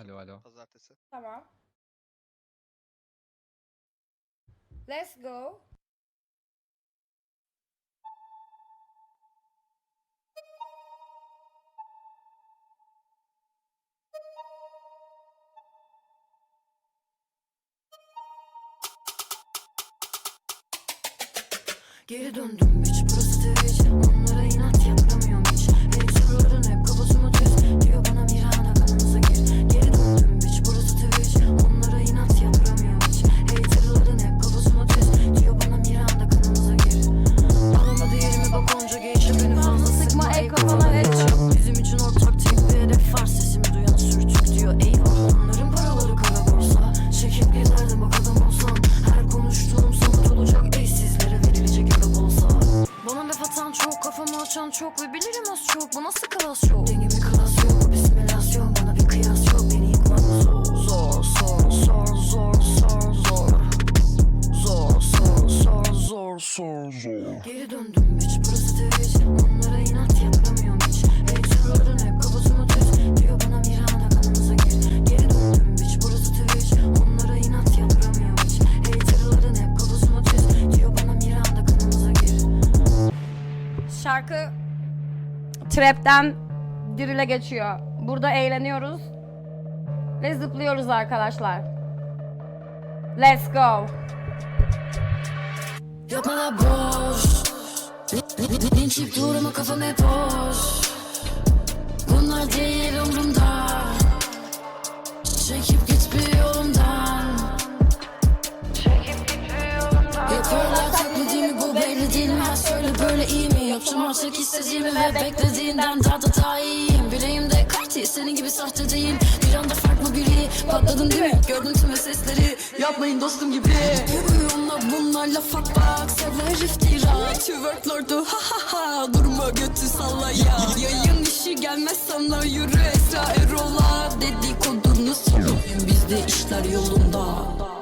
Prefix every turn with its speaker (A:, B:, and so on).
A: Alo alo.
B: Pazartesi.
C: Tamam. Let's go.
D: Geri döndüm hiç burası Twitch Onlara inat yapamıyorum kafamı açan çok Ve bilirim az çok. Bu nasıl klas yok Dengemi klas yok. Bismillah Bana bir kıyas yok. Beni yıkmak zor Zor zor zor zor zor zor. Zor zor zor zor zor zor. Geri döndüm hiç. Burası Twitch Onlara inat yapamıyorum hiç
C: Şarkı trapten dirile geçiyor. Burada eğleniyoruz ve zıplıyoruz arkadaşlar. Let's go.
D: Yapma da boş Linçip durma kafam hep boş Bunlar değil umrumda böyle iyi mi? Yapacağım artık istediğimi ve beklediğinden daha da daha iyiyim. Bileğimde karti senin gibi sahte değil. Bir anda farklı biri patladın değil mi? Gördüm tüm sesleri. Yapmayın dostum gibi. Yürüyonla bunlarla fuck bak. Sever iftira Twerk lordu ha ha ha. Durma götü salla ya Yayın işi gelmez sana yürü Esra Erol'a. Dedikodunu salın Bizde işler yolunda